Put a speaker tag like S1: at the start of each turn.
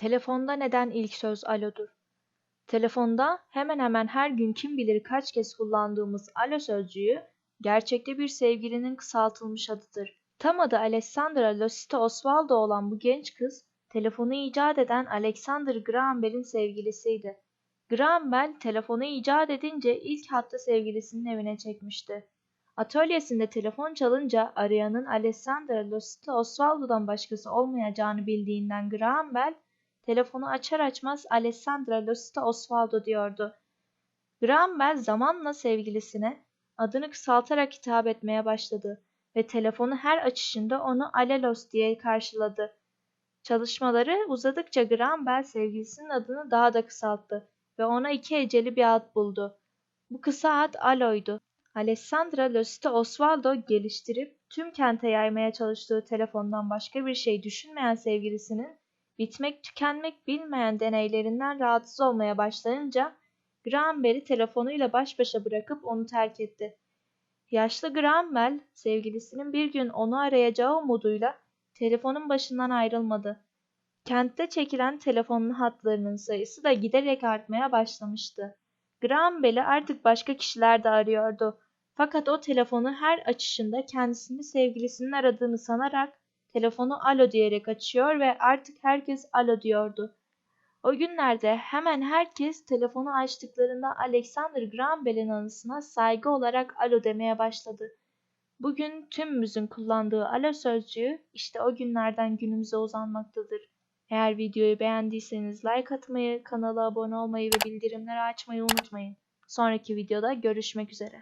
S1: Telefonda neden ilk söz alodur? Telefonda hemen hemen her gün kim bilir kaç kez kullandığımız alo sözcüğü gerçekte bir sevgilinin kısaltılmış adıdır. Tam adı Alessandra Losita Osvaldo olan bu genç kız, telefonu icat eden Alexander Graham Bell'in sevgilisiydi. Graham Bell telefonu icat edince ilk hattı sevgilisinin evine çekmişti. Atölyesinde telefon çalınca arayanın Alessandra Losita Osvaldo'dan başkası olmayacağını bildiğinden Graham Bell, telefonu açar açmaz Alessandra Losita Osvaldo diyordu. Graham Bell zamanla sevgilisine adını kısaltarak hitap etmeye başladı ve telefonu her açışında onu Alelos diye karşıladı. Çalışmaları uzadıkça Graham Bell sevgilisinin adını daha da kısalttı ve ona iki heceli bir ad buldu. Bu kısa ad Alo'ydu. Alessandra Losita Osvaldo geliştirip tüm kente yaymaya çalıştığı telefondan başka bir şey düşünmeyen sevgilisinin bitmek tükenmek bilmeyen deneylerinden rahatsız olmaya başlayınca Graham telefonuyla baş başa bırakıp onu terk etti. Yaşlı Graham sevgilisinin bir gün onu arayacağı umuduyla telefonun başından ayrılmadı. Kentte çekilen telefonun hatlarının sayısı da giderek artmaya başlamıştı. Graham artık başka kişiler de arıyordu. Fakat o telefonu her açışında kendisini sevgilisinin aradığını sanarak telefonu alo diyerek açıyor ve artık herkes alo diyordu. O günlerde hemen herkes telefonu açtıklarında Alexander Graham Bell'in anısına saygı olarak alo demeye başladı. Bugün tümümüzün kullandığı alo sözcüğü işte o günlerden günümüze uzanmaktadır. Eğer videoyu beğendiyseniz like atmayı, kanala abone olmayı ve bildirimleri açmayı unutmayın. Sonraki videoda görüşmek üzere.